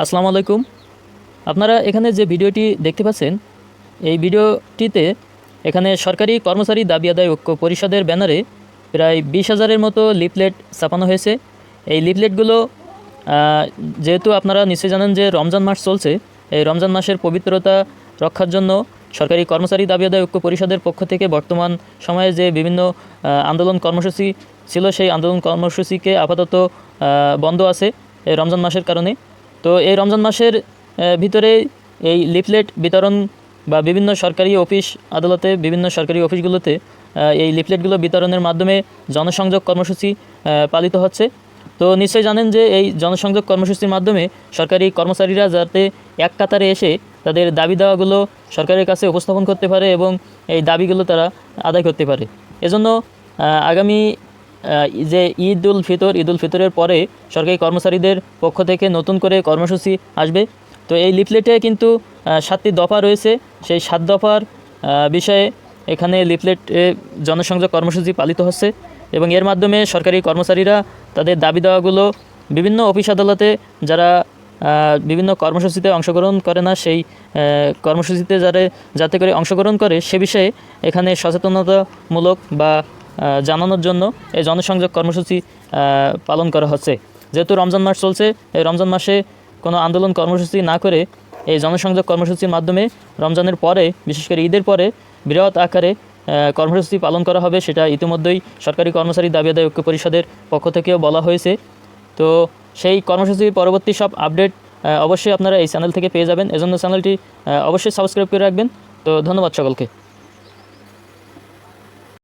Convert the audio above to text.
আসসালামু আলাইকুম। আপনারা এখানে যে ভিডিওটি দেখতে পাচ্ছেন, এই ভিডিওটিতে এখানে সরকারি কর্মচারী দাবি আদায় ঐক্য পরিষদের ব্যানারে প্রায় বিশ হাজারের মতো লিফলেট ছাপানো হয়েছে। এই লিফলেটগুলো যেহেতু আপনারা নিশ্চয়ই জানেন যে রমজান মাস চলছে, এই রমজান মাসের পবিত্রতা রক্ষার জন্য সরকারি কর্মচারী দাবি আদায় ঐক্য পরিষদের পক্ষ থেকে বর্তমান সময়ে যে বিভিন্ন আন্দোলন কর্মসূচি ছিল, সেই আন্দোলন কর্মসূচিকে আপাতত বন্ধ আছে এই রমজান মাসের কারণে। তো এই রমজান মাসের ভিতরে এই লিফলেট বিতরণ বা বিভিন্ন সরকারি অফিস আদালতে, বিভিন্ন সরকারি অফিসগুলোতে এই লিফলেটগুলো বিতরণের মাধ্যমে জনসংযোগ কর্মসূচি পালিত হচ্ছে। তো নিশ্চয়ই জানেন যে এই জনসংযোগ কর্মসূচির মাধ্যমে সরকারি কর্মচারীরা যাতে এক কাতারে এসে তাদের দাবি দেওয়াগুলো সরকারের কাছে উপস্থাপন করতে পারে এবং এই দাবিগুলো তারা আদায় করতে পারে। এজন্য আগামী যে ঈদ উল ফিতর, ঈদ উল ফিতরের পরে সরকারি কর্মচারীদের পক্ষ থেকে নতুন করে কর্মসূচি আসবে। তো এই লিফলেটে কিন্তু সাতটি দফা রয়েছে। সেই সাত দফার বিষয়ে এখানে লিফলেট জনসংযোগ কর্মসূচি পালিত হচ্ছে এবং এর মাধ্যমে সরকারি কর্মচারীরা তাদের দাবি দেওয়াগুলো বিভিন্ন অফিস আদালতে যারা বিভিন্ন কর্মসূচিতে অংশগ্রহণ করে না, সেই কর্মসূচিতে যারা, যাতে করে অংশগ্রহণ করে, সে বিষয়ে এখানে সচেতনতামূলক বা জানানোর জন্য এই জনসংযোগ কর্মসূচি পালন করা হচ্ছে। যেহেতু রমজান মাস চলছে, এই রমজান মাসে কোনো আন্দোলন কর্মসূচি না করে এই জনসংযোগ কর্মসূচির মাধ্যমে রমজানের পরে, বিশেষ করে ঈদের পরে, বৃহৎ আকারে কর্মসূচি পালন করা হবে সেটা ইতিমধ্যেই সরকারি কর্মচারী দাবি আদায় ঐক্য পরিষদের পক্ষ থেকেও বলা হয়েছে। তো সেই কর্মসূচির পরবর্তী সব আপডেট অবশ্যই আপনারা এই চ্যানেল থেকে পেয়ে যাবেন। এজন্য চ্যানেলটি অবশ্যই সাবস্ক্রাইব করে রাখবেন। তো ধন্যবাদ সকলকে।